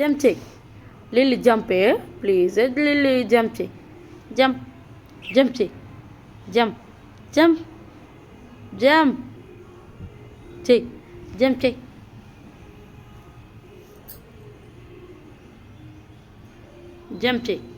jump check lily jump eh? please eh? lily jump check jump jump check jump jump jump check jump check jump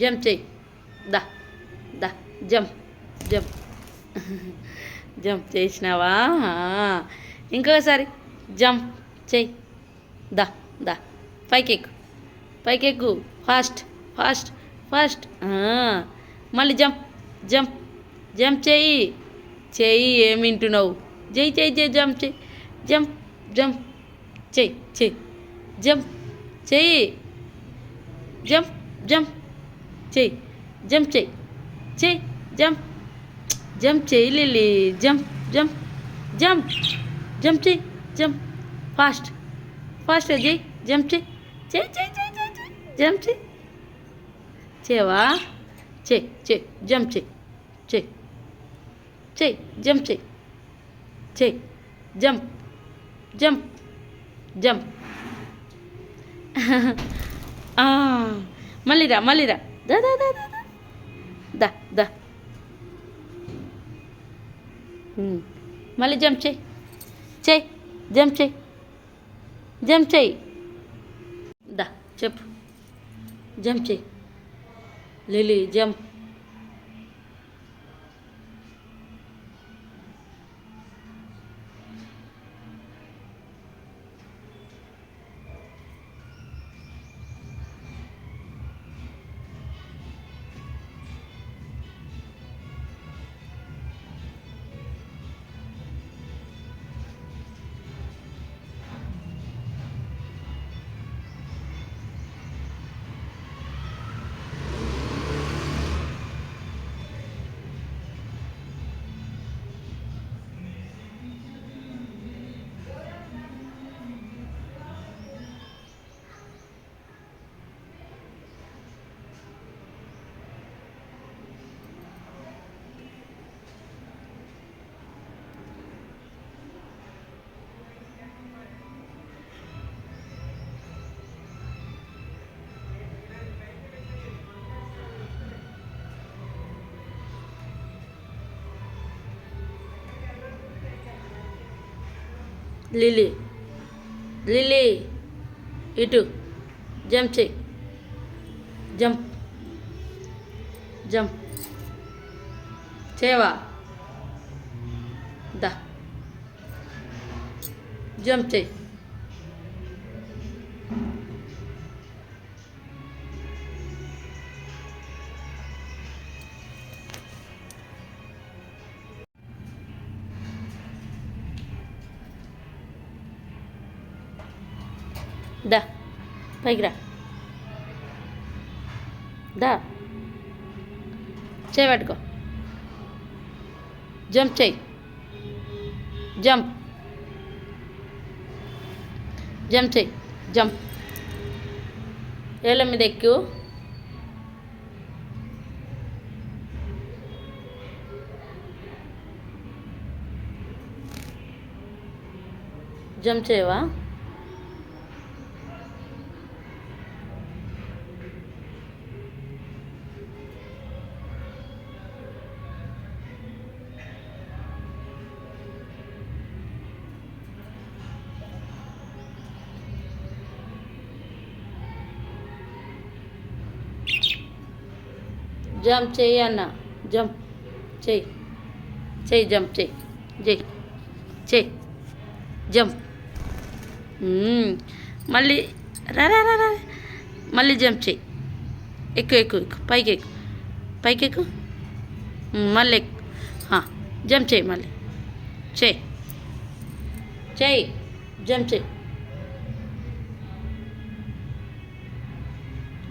jump చెయ్యి దా దా jump jump jump చేసినావా ఇంకోసారి ఇంకొకసారి jump చేయి దా దా పైకి ఎక్కు పైకి ఎక్కు ఫాస్ట్ ఫాస్ట్ ఫాస్ట్ మళ్ళీ జంప్ జంప్ జంప్ చేయి చేయి ఏమి వింటున్నావు జై చెయ్యి జంప్ చేయి జంప్ జంప్ చేయి చేయి జంప్ చేయి జంప్ జంప్ చెయ్యి జంప్ చెయ్యి చెయ్యి జంప్ జంప్ చెయ్యి Lily jump jump jump jump చెయ్యి జంప్ ఫాస్ట్ ఫాస్ట్ చెయ్యి జంప్ చెయ్యి చెయ్యి చెయ్యి చెయ్యి చెయ్యి జంప్ చెయ్యి చేయవా చెయ్యి చెయ్యి జంప్ చెయ్యి చెయ్యి చెయ్యి జంప్ చెయ్యి చెయ్యి జంప్ జంప్ జంప్ మళ్ళీరా మళ్ళీరా దా దా దా దా దా. దా మళ్ళీ జంప్ చేయి. చేయి జంప్ చేయి. జంప్ చేయి. దా చెప్పు. జంప్ చేయి. Lily jump. లిలీ లిలీ ఇటు. జంప్ చేయి. జంప్. జంప్. చేవా దా. జంప్ చేయి. దా పైకి రా. దా. చేయి పట్టుకో. జంప్ చేయి. జంప్. జంప్ చేయి. జంప్. ఏళ్ళ మీద ఎక్కు. జంప్ చేయవా? జంప్ చేయి అన్న. జంప్ చేయి. చేయి జంప్ చేయి. చేయి చేయి. జంప్. మళ్ళీ రా రా రా మళ్ళీ జంప్ చేయి. ఎక్కువ ఎక్కువ ఎక్కువ పైకి ఎక్కు. పైకి ఎక్కు. మళ్ళీ ఎక్కు. జంప్ చేయి మళ్ళీ. చేయి. చేయి. జంప్ చేయి.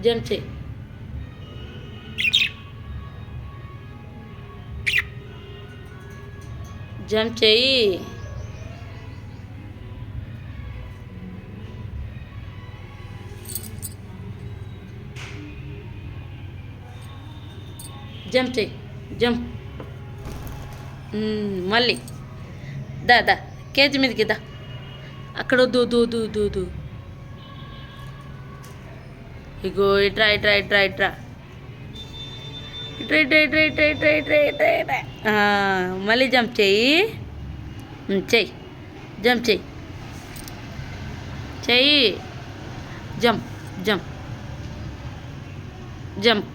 జంప్ చేయి. జంప్ చేయి జంప్ చేయి జంప్. మళ్ళీ. దా దా కేజీ మీదకి దా. అక్కడ దూ దూ దూ దూ దూ ఇగో ఇట్రా ఇట్రా ఇట్రా ఇట్రా right right right right right right right మళ్ళీ జంప్ చెయ్యి చెయ్యి జంప్ చెయ్యి చెయ్యి జంప్ జంప్. జంప్.